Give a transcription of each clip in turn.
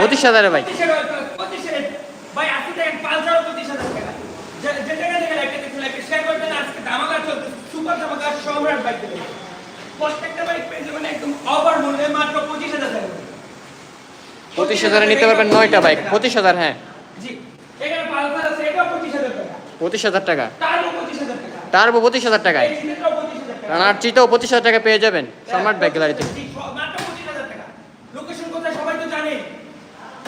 পঁচিশে হাজারে ভাই। পঁচিশে ভাই পাঁচ হাজার পঁচিশ হাজার টাকা। যে যে জায়গা থেকে লাগতে দেখতে লাগতে সে করবেন আজকে ধামাকা চলছে সুপার ধামাকা সম্রাট বাইক দেবে প্রত্যেকটা বাইক পেয়ে যাবেন একদম অফার মূল্যে মাত্র পঁচিশ হাজার টাকা। পঁচিশ হাজারে নিতে পারবেন নয়টা বাইক পঁচিশ হাজার হ্যাঁ। জি এখানে পালসার আছে এটাও পঁচিশ হাজার টাকা। পঁচিশ হাজার টাকা। তারও পঁচিশ হাজার টাকা। টার্বো পঁচিশ হাজার টাকায়। পঁচিশ হাজার টাকা। পেয়ে যাবেন সম্রাট বাইক গ্যালারিতে জি, সব- মাত্র 25,000 টাকা। লোকেশন কোথায় সবাই তো জানে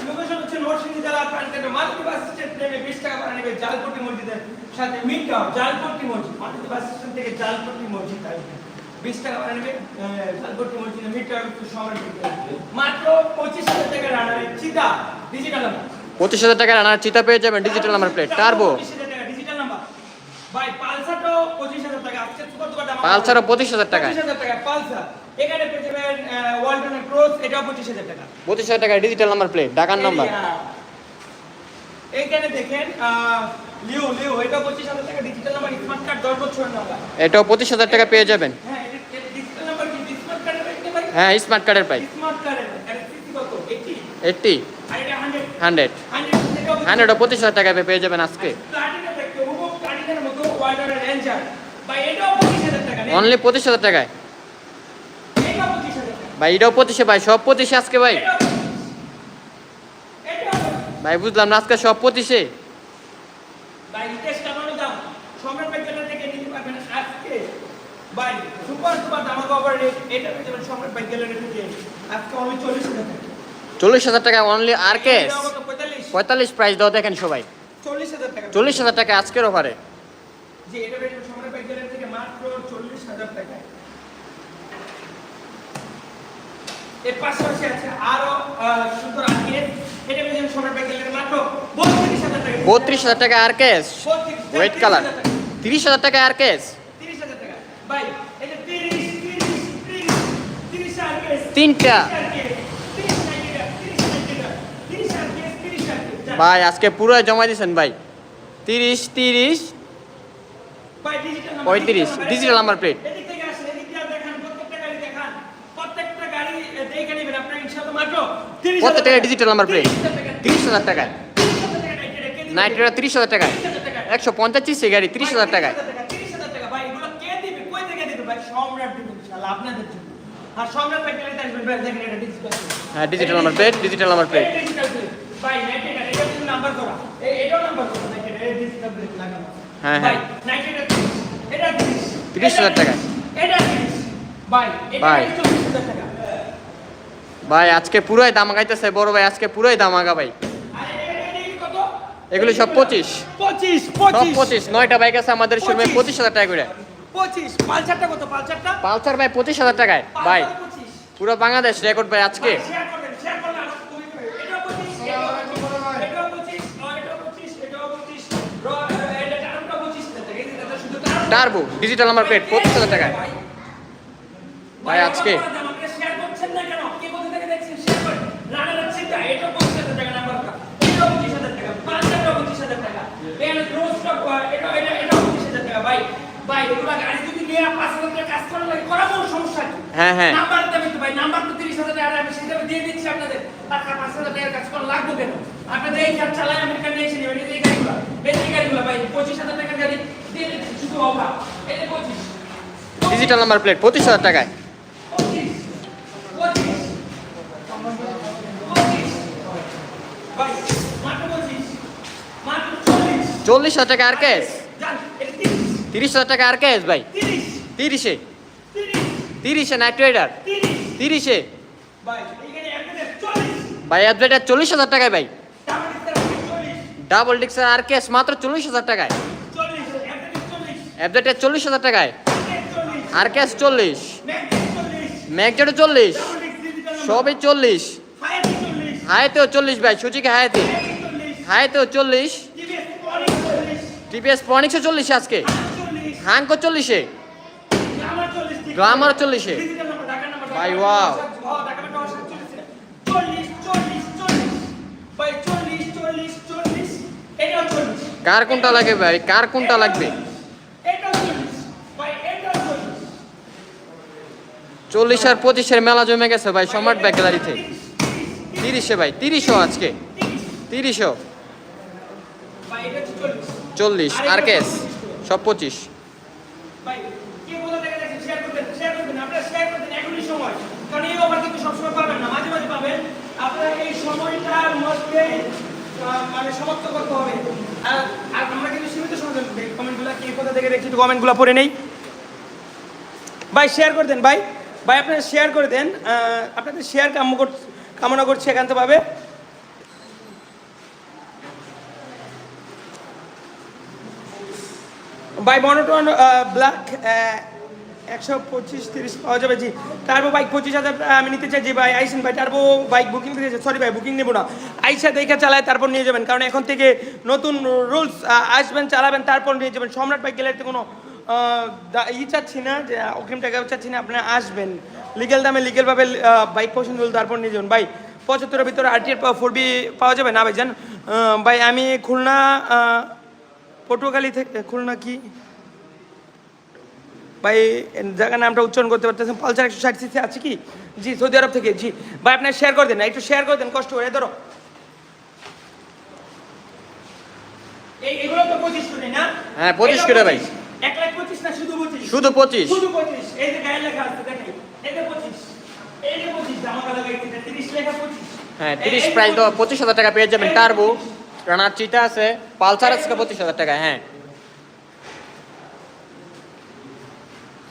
লোকেশন হচ্ছে নরসিংদী জেলা প্রান্তের মালতী বাস স্ট্যান্ড নেমে বিশ টাকা ভাড়া নেবে জালপট্টি মসজিদের সাথে মিটগাঁও জালপট্টি মসজিদ। মালতী বাস স্ট্যান্ড থেকে জালপট্টি মসজিদ আসবে। বিশ টাকা ভাড়া নেবে জালপট্টি মসজিদে মিটগাঁও একটু সময় মাত্র পঁচিশ হাজার টাকা রানারে চিতা ডিজিটাল নাম্বার পঁচিশ হাজার টাকা রানার চিতা পেয়ে যাবেন ডিজিটাল নাম্বার প্লেট টার্বো টাকা ডিজিটাল নাম্বার ভাই পঁচিশ হাজার টাকা। আজকে সুপার দুপার দাম। পালসারও পঁচিশ হাজার টাকায়। পঁচিশ হাজার টাকা পালসার। এখানে পেয়ে যাবেন ওয়ালটনের ক্রস এটাও পঁচিশ হাজার টাকা। পঁচিশ হাজার টাকায় ডিজিটাল নাম্বার প্লেট ঢাকার নাম্বার এইখানে দেখেন টাকা এটাও পঁচিশ হাজার টাকা পেয়ে যাবেন। হ্যাঁ স্মার্ট কার্ডের পাই স্মার্ট কার্ডের প্রাইস স্মার্ট কার্ডের এর সিসি কত? 80 এইটটি আর এটা 100 হান্ড্রেড 100 হান্ড্রেডও পঁচিশ হাজার টাকায় পেয়ে যাবেন আজকে। টাকা অনলি পঁচিশ হাজার টাকায়। টাকা। ভাই এটাও পঁচিশে ভাই সব পঁচিশে আজকে ভাই। এটাও 25 এটাও 25 ভাই বুঝলাম না আজকে সব পঁচিশে ভাই রিতেশ কামানো দাম সম্রাট ব্যাংকের থেকে নিতে পারবেন আজকে ভাই সুপার রেট এটা আজকে অনলি চল্লিশ হাজার টাকা। চল্লিশ হাজার টাকা অনলি আর কেস পঁয়তাল্লিশ। প্রাইস দাও দেখেন সবাই। চল্লিশ হাজার টাকা। চল্লিশ হাজার টাকা আজকের অফারে জি এটা পেয়ে যাবেন সম্রাট ব্যাংকের থেকে মাত্র চল্লিশ হাজার টাকা এর পাশাপাশি আছে আরও সুন্দর আগে এটা পেয়ে যাবেন সম্রাট ব্যাংকের মাত্র বত্রিশ হাজার টাকা। বত্রিশ হাজার টাকা আর কেস হোয়াইট কালার তিরিশ হাজার টাকা আর কেস তিরিশ হাজার টাকা। ভাই তিনটা। ভাই আজকে পুরো জমা দিয়েছেন ভাই। তিরিশ তিরিশ। পঁয়ত্রিশ, digital number plate। প্রত্যেকটা ডিজিটাল নাম্বার প্লেট তিরিশ হাজার টাকায়। নাইট্রেটা তিরিশ হাজার টাকায়। একশো পঞ্চাশ সিসি গাড়ি তিরিশ হাজার টাকায় আর সম্রাট দেখেন এটা ডিজিটাল হ্যাঁ digital number plate digital number plate ভাই নাইটে এটা এটা কিন্তু নাম্বার করা। এই এটাও নাম্বার করা নাইটে এটা ডিজিটাল প্লেট লাগানো। হ্যাঁ, হ্যাঁ। নাইটে এটা এটা 30 তিরিশ হাজার টাকা। এটা 30 ভাই এটা ভাই। 40000 টাকা। ভাই আজকে পুরোই দাম আগাইতেছে বড় ভাই আজকে পুরোই দাম আগা ভাই। এগুলো সব পঁচিশ। 25 সব 25 পঁচিশ নয়টা বাইক আছে আমাদের শোরুমে পঁচিশ। পঁচিশ হাজার টাকা করে। 25 পালসারটা কত? পালসারটা? পালসার ভাই পঁচিশ হাজার টাকায়। ভাই পালসার 25 পুরো বাংলাদেশ রেকর্ড ভাই আজকে। ডিজিটাল আমার পেট পঁচিশ হাজার টাকায়। ভাই আজকে। 25 এটাও 25 আর এটাও 25 এটাও 25 র এটা টার্মটা 25 টাকা এই যে দাদা শুধু term turbo digital number plate পঁচিশ হাজার টাকায় ভাই, আজকে। আমাকে শেয়ার করছেন না কেন কে কোথা থেকে দেখছেন শেয়ার করেন রানার চিন্তা এটা 25000 টাকা নাম্বার এটা 25000 টাকা পাঁচটা 25000 টাকা এর রোজটা এটা এটা এটা 25000 টাকা ভাই ভাই এগুলা গাড়ি যদি নিয়ে 5000 টাকা কাজ করা লাগে করা কোনো সমস্যা নেই হ্যাঁ, হ্যাঁ। নাম্বার দেবেন তো ভাই নাম্বার তো 30000 টাকা আমি সেটা দিয়ে দিচ্ছি আপনাদের। টাকা 5000 টাকা কাজ করা লাগবে কেন? আপনাদের এই কাজ চালায় আমেরিকান নিয়ে এসে নেবেন এই গাড়িগুলো এই গাড়িগুলো ভাই 25000 টাকার গাড়ি দিয়ে দিচ্ছি শুধু অফার এই যে 25 ডিজিটাল নাম্বার প্লেট পঁচিশ হাজার টাকায়। পঁচিশ। পঁচিশ। পঁচিশ। পঁচিশ। চল্লিশ। হাজার টাকা আর কেস তিরিশ হাজার টাকা আর কেস ভাই? তিরিশ। তিরিশে নাইট রাইডার তিরিশে। ভাই অ্যাডভেটার চল্লিশ হাজার টাকায় ভাই। ডাবল ডিক্সার আর কেস মাত্র চল্লিশ হাজার টাকায়। চল্লিশ চল্লিশ হাজার টাকায়। আর কেস চল্লিশ। ম্যাকজেটও চল্লিশ। সবই চল্লিশ। হায়াতেও চল্লিশ ভাই, সুচিকে হায়াতে হায়াতেও চল্লিশ। টিপিএস পনিক্সও চল্লিশে আজকে। হাঙ্কো চল্লিশে। গ্লামার চল্লিশ। ভাই, চল্লিশ কার কোনটা লাগে ভাই? কার কোনটা লাগবে? চল্লিশ আর পঁচিশের মেলা জমে গেছে ভাই সম্রাট ব্যাগ গ্যালারিতে। তিরিশে ভাই তিরিশও আজকে। তিরিশও চল্লিশ। আর কেস? সব পঁচিশ ভাই কে কোথা থেকে দেখছেন শেয়ার করবেন শেয়ার করবেন আপনারা শেয়ার করবেন এখনই সময় কারণ এই অফার কিন্তু সবসময় পাবেন না মাঝে মাঝে পাবেন আপনারা এই মধ্যে মানে করতে হবে। আর আমরা কিন্তু সীমিত নেই। ভাই শেয়ার করে দেন, ভাই। ভাই, আপনারা শেয়ার করে দেন আপনাদের শেয়ার কাম্য কামনা করছি একান্ত পাবে বাই মনোটন ব্ল্যাক একশো পঁচিশ, তিরিশ পাওয়া যাবে, জি। টার্বো বাইক পঁচিশ হাজার আমি নিতে চাই ভাই। আইসেন ভাই টার্বো বাইক বুকিং সরি ভাই বুকিং নেব না। আইসা দেখে তারপর নিয়ে যাবেন। কারণ এখন থেকে নতুন রুলস আসবেন, চালাবেন, তারপর নিয়ে যাবেন। সম্রাট বাইক গেলে কোনো ই চাচ্ছি না যে, অগ্রিম টাকা চাচ্ছি না, আপনারা আসবেন। লিগেল দামে লিগেলভাবে বাইক পছন্দ হলে তারপর নিয়ে যাবেন। ভাই, পঁচাত্তরের ভিতরে আরটিএর ফোর বি পাওয়া যাবে না ভাই জান ভাই, আমি খুলনা পটুয়াখালী থেকে, খুলনা কি? ভাই জায়গার নামটা উচ্চারণ করতে পারতেছেন। পালসার একশো ষাট সিসি আছে কি? জি সৌদি আরব থেকে। জি ভাই আপনার শেয়ার করে দেন একটু শেয়ার করে দেন কষ্ট করে ধরো। এই এগুলো তো পঁচিশ করে না? হ্যাঁ, 25 করে ভাই। এক লাখ পঁচিশ। না শুধু পঁচিশ? শুধু পঁচিশ। শুধু পঁচিশ। এই যে গায়ে লেখা আছে দেখাই। এই পঁচিশ। এই যে পঁচিশ জামা লাগাইছে তিরিশ লেখা পঁচিশ। হ্যাঁ তিরিশ প্রাইস তো পঁচিশ হাজার টাকা পেয়ে যাবেন টার্বো রানার চিতা আছে পালসার আছে পঁচিশ হাজার টাকা হ্যাঁ।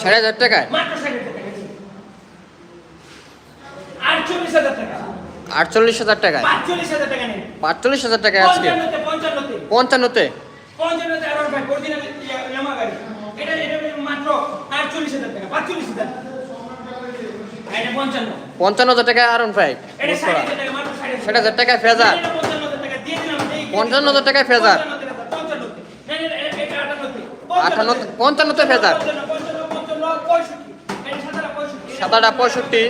ষাট হাজার টাকায় আটচল্লিশ হাজার টাকায় পাঁচচল্লিশ হাজার টাকায় আজকে? পঞ্চান্নতে? এটা পঞ্চান্ন। হাজার টাকায় আরন ষাট হাজার টাকায় ফেজার। পঞ্চান্ন হাজার টাকায় ফেজার পঞ্চান্নতে টাকা, পঞ্চান্নতে। না, না, না, এটা আটান্নতে পঞ্চান্নতে ফেজার সাদাটা পঁয়ষট্টি।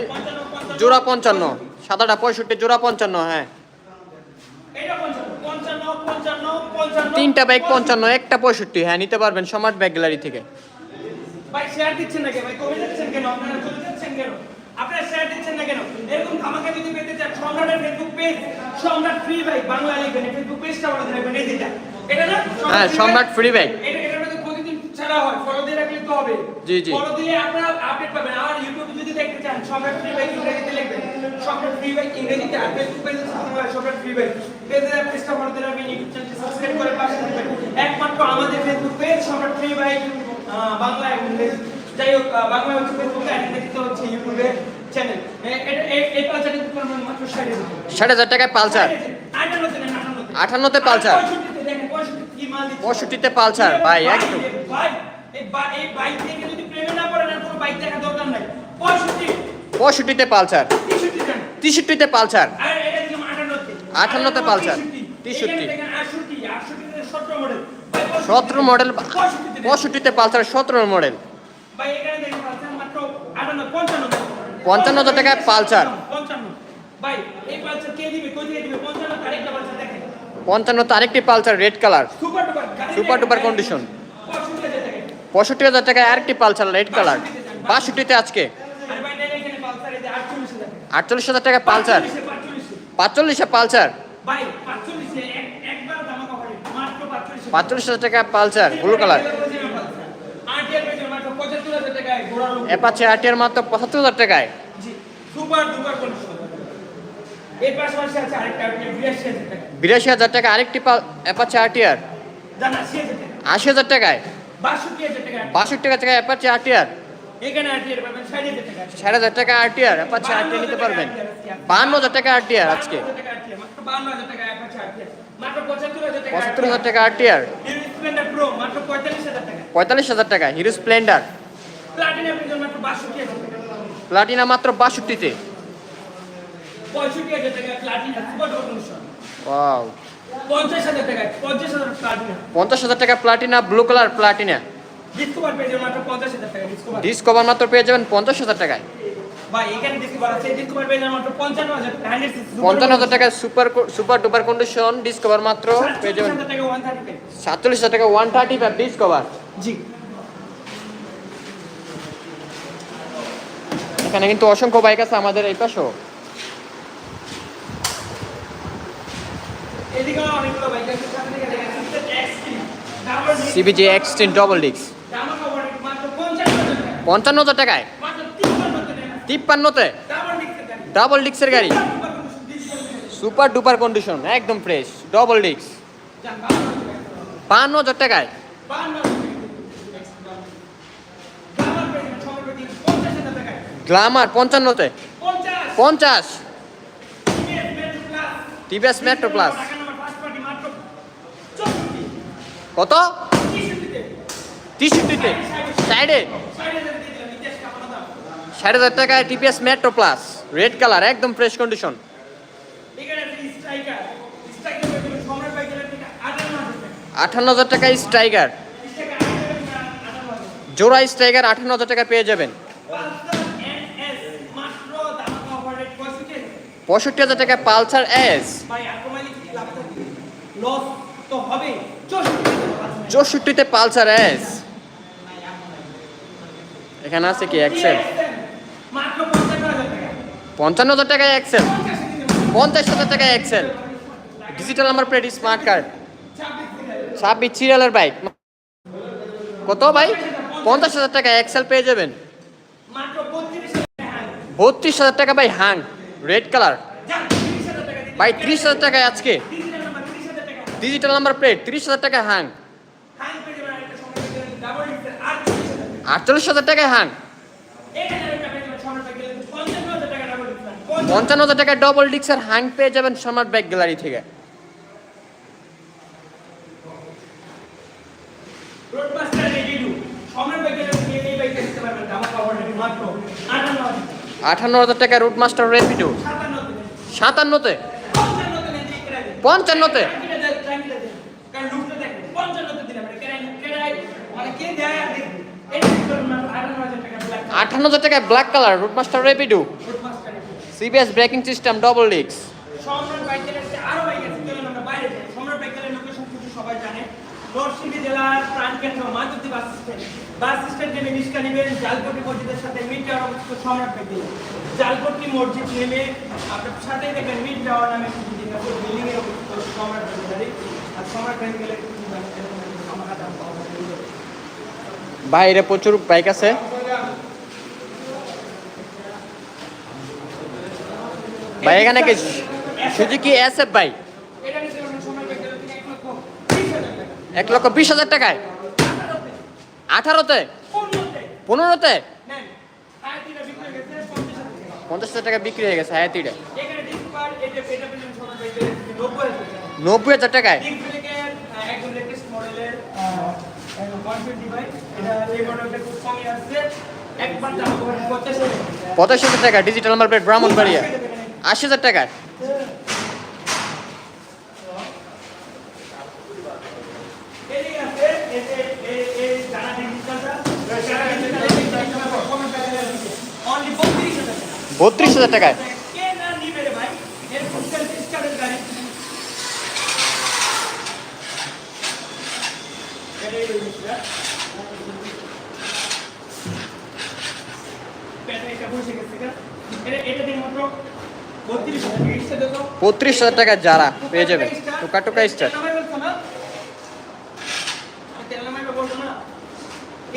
জোড়া পঞ্চান্ন। সাদাটা পঁয়ষট্টি জোড়া পঞ্চান্ন হ্যাঁ। তিনটা বাইক পঞ্চান্ন একটা পঁয়ষট্টি। হ্যাঁ নিতে পারবেন সম্রাট ব্যাগ গ্যালারি থেকে। ভাই শেয়ার দিচ্ছেন না কেন? ভাই কমে যাচ্ছেন কেন? আপনারা চলে যাচ্ছেন কেন? আপনারা শেয়ার দিচ্ছেন না কেন? এরকম ধামাকা যদি পেতে চান সম্রাটের ফেসবুক পেজ সম্রাট ফ্রি ভাই বাংলা লিখবেন। ফেসবুক পেজটা বলে দেবেন এই যেটা এটা। না হ্যাঁ, সম্রাট free bike। ছাড়া হয় ফলো দিয়ে রাখলে তো হবে। জি, জি। ফলো দিলে আপনারা আপডেট পাবেন। আর ইউটিউবে যদি দেখতে চান সম্রাট ফ্রি বাইক ইংরেজিতে লিখবেন। সম্রাট ফ্রি বাইক ইংরেজিতে আর ফেসবুক পেজে সম্রাট ফ্রি বাইক পেজে পেজটা ফলো দিয়ে রাখবেন ইউটিউব চ্যানেলটি সাবস্ক্রাইব করে পাশে থাকবেন। একমাত্র আমাদের Facebook page Samrat free bike Bangla যাই হোক বাংলা হচ্ছে ফেসবুকে আর ইংরেজিতে হচ্ছে ইউটিউবে চ্যানেল এই- কিন্তু মাত্র ষাট হাজার টাকায় পালসার? আটান্নতে নেন আটান্নতে। আটান্নতে পালসার? পঁয়ষট্টিতে পালসার ভাই একটু ভাই এই এই বাইক থেকে যদি প্রেমে না পড়েন আর কোনো বাইক দেখা দরকার নাই। পঁয়ষট্টি। পঁয়ষট্টিতে পালসার। তেষট্টি দেন তেষট্টিতে পালসার। আর এটা দিলাম পালসার। তেষট্টি। তেষট্টি। এখানে দেখেন আটষট্টি। আটষট্টিতে সতেরো মডেল পঁয়ষট্টিতে। পালসার সতেরো মডেল পঞ্চান্ন। হাজার টাকায় পালসার। পঞ্চান্ন। পালসার আরেকটা Pulsar red colour. Super duper দেখেন, কন্ডিশন। পঁয়ষট্টি হাজার টাকা টাকায় আরেকটি পালসার রেড কালার। বাষট্টিতে আজকে। আটচল্লিশ হাজার টাকা পালসার। পাঁচচল্লিশে, পালসার। পাঁচচল্লিশে হাজার টাকায় পালসার ব্লু কালার। অ্যাপাচে আটিয়ার মাত্র পঁচাত্তর হাজার টাকায়। বিরাশি হাজার টাকা টাকা আরেকটি অ্যাপাচে আশি আশি হাজার টাকায়। বাষট্টি টাকা টাকা অ্যাপাচে এর ষাট হাজার টাকা আরটিআর অ্যাপাচে আরটিআর নিতে পারবেন। বাহান্ন হাজার টাকা আরটিআর আজকে। বান্ন হাজার টাকা বান্ন পঁচাত্তর হাজার আরটিআর পঁয়তাল্লিশ হাজার টাকা। Hero Splendor. প্লাটিনা মাত্র বাষট্টিতে। পঁয়ষট্টি হাজার টাকা প্লাটিনা সুপার ওয়াও পঞ্চাশ হাজার টাকা পঞ্চাশ হাজার পঞ্চাশ হাজার টাকা Platina blue colour Platina Discover মাত্র পেয়ে যাবেন পঞ্চাশ হাজার টাকায়। পঞ্চান্ন হাজার টাকা। Super super duper condition Discover মাত্র পেয়ে যাবেন। সাতচল্লিশ হাজার টাকা ওয়ান থার্টি ফাইভ ডিসকভার জি। এখানে কিন্তু অসংখ্য বাইক আছে আমাদের এই পাশেও। এদিকেও অনেকগুলো বাইক আছে সিবিজি এক্সটেন ডবল ডিক্স পঞ্চান্ন হাজার টাকায়। তিপ্পান্নতে। ডাবল ডিক্সের গাড়ি। সুপার ডুপার কন্ডিশন একদম ফ্রেশ ডবল ডিক্স বান্ন হাজার টাকায়। গ্লামার পঞ্চান্নতে। পঞ্চাশ। টিভিএস মেট্রো প্লাস কত? তেষট্টিতে সাইডে। ষাট হাজার টাকায় TVS Metro plus red colour একদম ফ্রেশ কন্ডিশন আটান্ন হাজার টাকা স্ট্রাইকার জোড়া স্ট্রাইকার আটান্ন হাজার টাকা পেয়ে যাবেন। পঁয়ষট্টি হাজার টাকায় পালসার এস চৌষট্টিতে পালসার এস। এখানে আছে কি এক্সেল পঞ্চান্ন হাজার টাকা। টাকায় এক্সেল পঞ্চাশ হাজার টাকায় XL digital number plate smart card ছাব্বিশ সিরিয়ালের বাইক কত ভাই? পঞ্চাশ হাজার টাকা এক্সেল পেয়ে যাবেন। বত্রিশ হাজার টাকা ভাই হাং রেড কালার ভাই ত্রিশ হাজার টাকায় আজকে ডিজিটাল নাম্বার তিরিশ হাজার টাকা ডিজিটাল নাম্বার প্লেট ত্রিশ হাজার টাকা হাং হাই পেয়ে যাবেন একটা সময় ডাবল ডিস্কের আটচল্লিশ হাজার টাকা আটচল্লিশ হাজার টাকায় হাং এক হাজার টাকা পেয়ে যাবেন সম্রাট বাইকের পঞ্চান্ন হাজার টাকা ডাবল ডিক্সের হাং পেয়ে যাবেন সম্রাট বাইক গ্যালারি থেকে। আঠান্ন হাজার টাকা রুট মাস্টার রেপিডো সাতান্নতে। পঞ্চান্নতে ট্রাঙ্কিটা দেয় ট্রাঙ্কিটা দেয় কারণ লুকটা দেখেন পঞ্চান্নতে দিলে মানে কেনাই কেনাই আটান্ন হাজার টাকা black colour route master Rapido CBS braking system double ডিক্স সম্রাট বাইকের আরও বাইক আছে চলুন আমরা বাইরে যাই সম্রাট বাইকের লোকেশন কিন্তু সবাই জানে। নরসিংদী জেলার প্রাণকেন্দ্র বাস স্ট্যান্ড বাস স্ট্যান্ড নেমে নিষ্কা নেবেন জালপট্টি মসজিদের সাথে মিড টাওয়ার অবস্থিত সম্রাট বাইকের জালপট্টি মসজিদ নেমে আপনার দেখবেন মিড টাওয়ার নামে একটি বিল্ডিং আছে অবস্থিত সম্রাট বাইকের আর সম্রাট আমার হাতে। বাইরে প্রচুর বাইক আছে। ভাই, এখানে কি সুজুকি এস এফ ভাই? এক লক্ষ বিশ হাজার টাকায়। আঠারোতে? পনেরোতে? হয়ে পঞ্চাশ হাজার টাকা বিক্রি হয়ে গেছে টাকা নব্বই হাজার টাকায়? পঁচাশি হাজার টাকা ডিজিটাল প্লেট ব্রাহ্মণবাড়িয়া আশি হাজার টাকা বত্রিশ হাজার টাকায় কে না নিবে রে ভাই এর ফুটকার ডিসকাউন্টের গাড়ি এটাই রয়েছে পেটে এটা বসে গেছে এটা এটা এটা দিন মাত্র বত্রিশ হাজার টাকা যারা পেয়ে যাবে। টোকা টোকা স্টার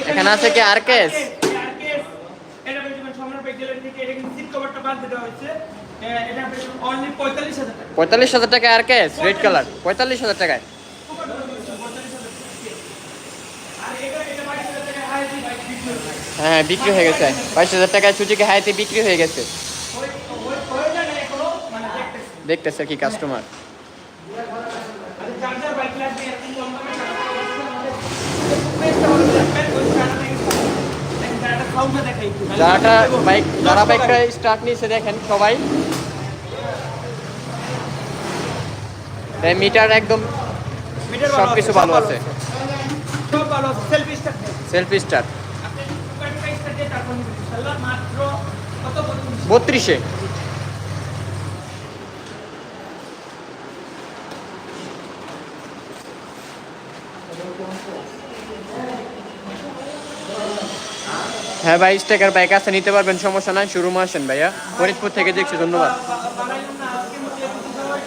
এখানে আছে কি আর টাকা। পঁয়তাল্লিশ হাজার টাকা আর কেস রেড কালার পঁয়তাল্লিশ হাজার টাকায় আর এটা এটা বাইশ হাজার টাকা হাইজি বাইক বিক্রি হচ্ছে হ্যাঁ বিক্রি হয়ে গেছে। বাইশ হাজার টাকায় সুজুকি হাইতে বিক্রি হয়ে গেছে। দেখতেছি কি কাস্টমার চার্জার বাইক যারা বাইক যারা বাইকটা। স্টার্ট নিয়েছে দেখেন সবাই। মিটার একদম সবকিছু ভালো সব আছে। ভালো আছে। সেলফি স্টার্ট সেলফি স্টার্ট আপনি দোকান থেকে স্টার্ট দিয়ে তারপর নিবেন ইনশাআল্লাহ মাত্র কত বত্রিশ। হ্যাঁ ভাই স্টেকার বাইক আছে, নিতে পারবেন, সমস্যা নাই শুরু মাসেন ভাইয়া। ফরিদপুর থেকে দেখছি, ধন্যবাদ বানাইলাম না আজকের মধ্যে এতটুকু সবাই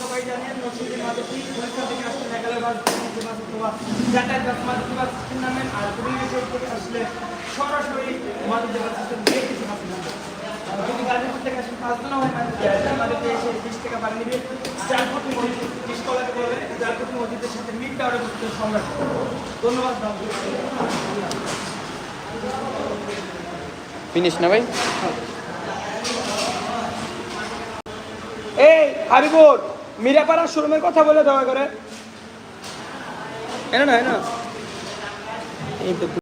সবাই জানেন নরসিংদীর মাধবী পরীক্ষা থেকে আসলে মেঘালয় বাস যে বাস অথবা যাতায়াত নামেন আর ভুবনেশ্বর থেকে আসলে সরাসরি দিয়ে কিছু যদি গাজীপুর থেকে আসেন পাঁচজনা হয় মাধবী এসে বিশ টাকা বাড়ি নিবে। জালপটি মসজিদ বিশ কলাকে বলবে জালপটি মসজিদের সাথে মিট টাওয়ারে বসতে সম্রাট ধন্যবাদ। ফিনিশ না ভাই? এই হাবিবুর মিরাপাড়া শোরুমের কথা বলে দেওয়া করে এনা না এনা। এই তো